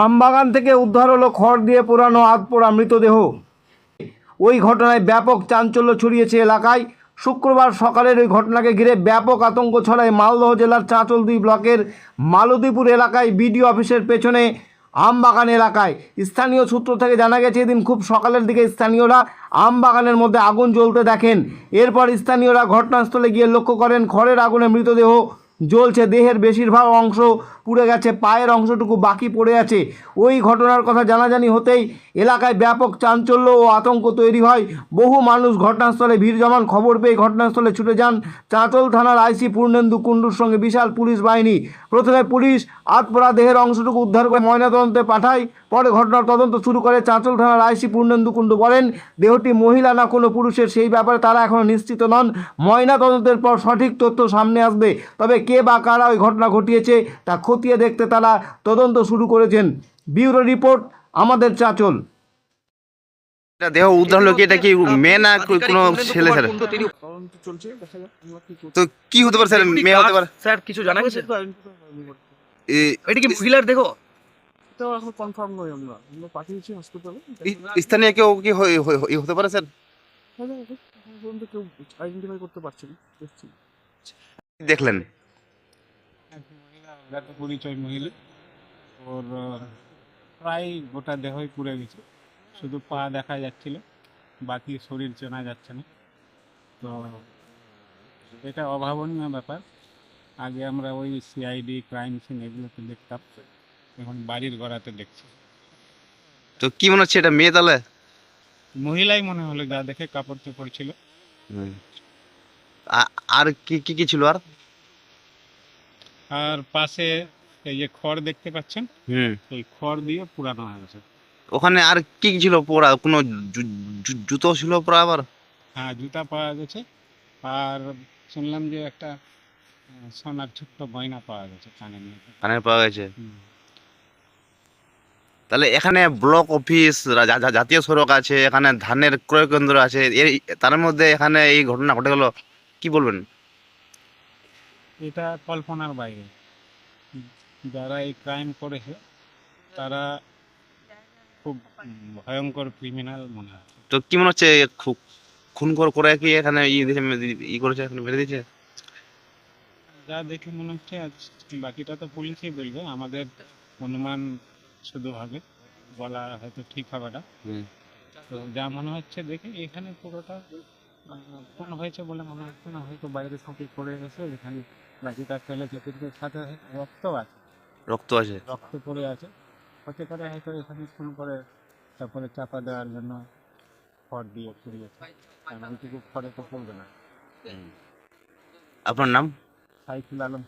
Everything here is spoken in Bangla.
আমবাগান থেকে উদ্ধার হলো খড় দিয়ে পোড়ানো আধপোড়া মৃতদেহ। ওই ঘটনায় ব্যাপক চাঞ্চল্য ছড়িয়েছে এলাকায়। শুক্রবার সকালের ওই ঘটনাকে ঘিরে ব্যাপক আতঙ্ক ছড়ায় মালদহ জেলার চাঁচল দুই ব্লকের মালতীপুর এলাকায় বিডিও অফিসের পেছনে আমবাগান এলাকায়। স্থানীয় সূত্র থেকে জানা গেছে, এদিন খুব সকালের দিকে স্থানীয়রা আমবাগানের মধ্যে আগুন জ্বলতে দেখেন। এরপর স্থানীয়রা ঘটনাস্থলে গিয়ে লক্ষ্য করেন, খড়ের আগুনে মৃতদেহ জ্বলছে। দেহের বেশিরভাগ অংশ পুড়ে গেছে, পায়ের অংশটুকু বাকি পড়ে আছে। ওই ঘটনার কথা জানাজানি হতেই এলাকায় ব্যাপক চাঞ্চল্য ও আতঙ্ক তৈরি হয়। বহু মানুষ ঘটনাস্থলে ভিড় জমান। খবর পেয়ে ঘটনাস্থলে ছুটে যান চাঁচল থানার আইসি পূর্ণেন্দু কুণ্ডুর সঙ্গে বিশাল পুলিশ বাহিনী। প্রথমে পুলিশ আতপোড়া দেহের অংশটুকু উদ্ধার করে ময়নাতদন্তে পাঠায়, পরে ঘটনার তদন্ত শুরু করে চাঁচল থানার আইসি পূর্ণেন্দু কুণ্ডু বলেন, দেহটি মহিলা না কোনো পুরুষের সেই ব্যাপারে তারা এখনও নিশ্চিত নন। ময়না তদন্তের পর সঠিক তথ্য সামনে আসবে। তবে কে বা কারা ওই ঘটনা ঘটিয়েছে তা খতিয়ে দেখতে তারা তদন্ত শুরু করেছেন ব্যুরো রিপোর্ট আমাদের চাঁচল দেহ উদ্ধার হলো কি এটা কি মেয়ে না কোনো ছেলে করতে তো কি হতে পারে স্যার মেয়ে হতে পারে স্যার কিছু জানা গেছে এটা কি মহিলার দেখো এটাও এখন কনফার্ম নই আমরা আমরা পাঠিয়েছি হসপিটালে স্থানীয় কেউ কি হয়ে- হয়ে- হয়ে- হতে পারে স্যার কেউ আইডেন্টিফাই করতে পারছে দেখলেন অজ্ঞাত পরিচয় মহিলা ওর প্রায় গোটা দেহই পুড়ে গেছে। শুধু পা দেখা যাচ্ছিল বাকি শরীর চেনা যাচ্ছে না। তো এটা অভাবনীয় ব্যাপার। আগে আমরা ওই সিআইডি ক্রাইম সিন এগুলোতে দেখতাম এখন বাড়ির গড়াতে দেখছি। তো কি মনে হচ্ছে এটা মেয়ে তাহলে? মহিলাই মনে হলো যা দেখে কাপড় চোপড় ছিল। আর কি কি কি ছিল আর? আর পাশে এই যে খড় দেখতে পাচ্ছেন হুম। এই খড় দিয়ে পুরানো হয়ে গেছে। ওখানে আর কি কি ছিল পরা কোনো জুতো ছিল পরা আবার? হ্যাঁ জুতা পাওয়া গেছে। আর শুনলাম যে একটা সোনার ছোট্ট গয়না পাওয়া গেছে কানে নিয়ে। কানে পাওয়া গেছে? তাহলে এখানে ব্লক অফিস জাতীয় সড়ক আছে এখানে ধানের ক্রয় কেন্দ্র আছে। এর তার মধ্যে এখানে এই ঘটনা ঘটে গেল কি বলবেন? এটা কল্পনার বাইরে। যারা এই ক্রাইম করেছে তারা খুব ভয়ঙ্কর ক্রিমিনাল মনে হয়। তো কি মনে হচ্ছে খুন করে করে কি এখানে ই করেছে এখানে মেরে দিয়েছে? যা দেখে মনে হচ্ছে আজ বাকিটা তো পুলিশই বলবে আমাদের অনুমান শুধু হবে বলা হয়তো ঠিক হবে না। হুম। তো যা মনে হচ্ছে দেখে এখানে পুরোটা খুন হয়েছে বলে মনে হচ্ছে না হয়তো বাইরে থেকে পড়ে গেছে এখানে বাকিটা ফেলে কিন্তু সাথে রক্ত আছে। রক্ত আছে। রক্ত পড়ে আছে। হতে পারে হয়তো এখানে খুন করে তারপরে চাপা দেওয়ার জন্য খড় দিয়ে পুড়িয়েছে। কারণ ওইটুকু খড়ে তো পড়বে না। আপনার নাম? সাইফুল আলম।